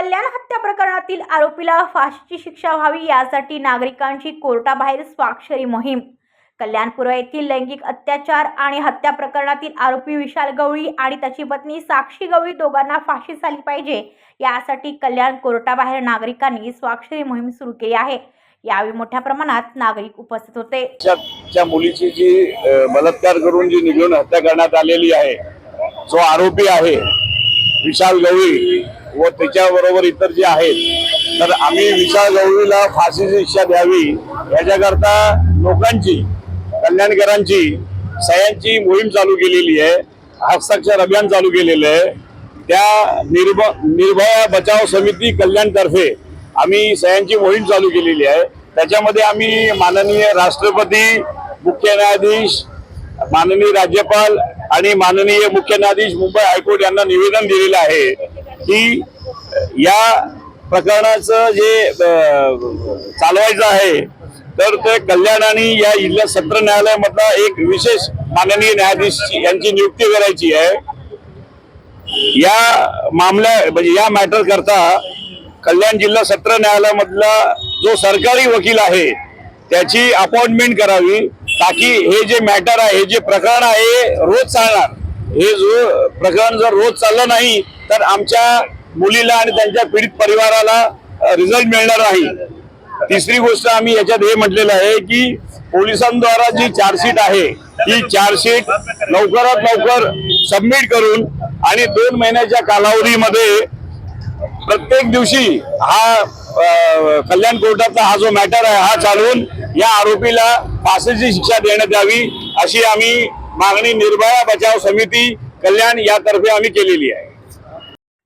कल्याण हत्या प्रकरणातील आरोपीला फाशीची शिक्षा व्हावी यासाठी नागरिकांची कोर्टाबाहेर स्वाक्षरी मोहीम. कल्याणपूर्व येथील लैंगिक अत्याचार आणि हत्या प्रकरणातील आरोपी विशाल गवळी आणि त्याची पत्नी साक्षी गवळी दोघांना फाशी झाली पाहिजे. यासाठी कल्याण कोर्टाबाहेर नागरिकांनी स्वाक्षरी मोहीम सुरू केली आहे. यावेळी मोठ्या प्रमाणात नागरिक उपस्थित होते. मुलीची जी बलात्कार करून जी निघून हत्या करण्यात आलेली आहे जो आरोपी आहे विशाल गवळी व त्याच्याबरोबर इतर जे आहेत तर आम्ही विशाल गवळीला फाशीची शिक्षा द्यावी याच्याकरता लोकांची कल्याणकरांची सह्यांची मोहीम चालू केलेली आहे हस्ताक्षर अभियान चालू केलेलं आहे. त्या निर्भ निर्भया बचाव समिती कल्याणतर्फे आम्ही सह्यांची मोहीम चालू केलेली आहे. त्याच्यामध्ये आम्ही माननीय राष्ट्रपती मुख्य न्यायाधीश माननीय राज्यपाल आणि माननीय मुख्य न्यायाधीश मुंबई हायकोर्ट यांना निवेदन दिलेलं आहे. की या प्रकरणाचं जे चालवायचं आहे तर ते कल्याण आणि या जिल्हा सत्र न्यायालयामधला एक विशेष माननीय न्यायाधीश यांची नियुक्ती करायची आहे. या मामल्या म्हणजे या मॅटर करता कल्याण जिल्हा सत्र न्यायालयामधला जो सरकारी वकील आहे त्याची अपॉइंटमेंट करावी ताकी हे जे मॅटर आहे हे जे प्रकरण आहे रोज चालणार. हे जो प्रकरण जर रोज चाललं नाही तर आमच्या मुलीला आणि त्यांच्या पीडित परिवाराला रिझल्ट मिळणार नाही. तिसरी गोष्ट आम्ही याच्यात हे म्हटलेलं आहे की पोलिसांद्वारा जी चार्जशीट आहे ती चार्जशीट लवकरात लवकर सबमिट करून आणि दोन महिन्याच्या कालावधीमध्ये प्रत्येक दिवशी हा कल्याण कोर्टाचा हा जो मॅटर आहे हा चालवून या आरोपीला फाशीची शिक्षा देण्यात यावी अशी आम्ही मागणी निर्भया बचाव समिती कल्याण यातर्फे आम्ही केलेली आहे.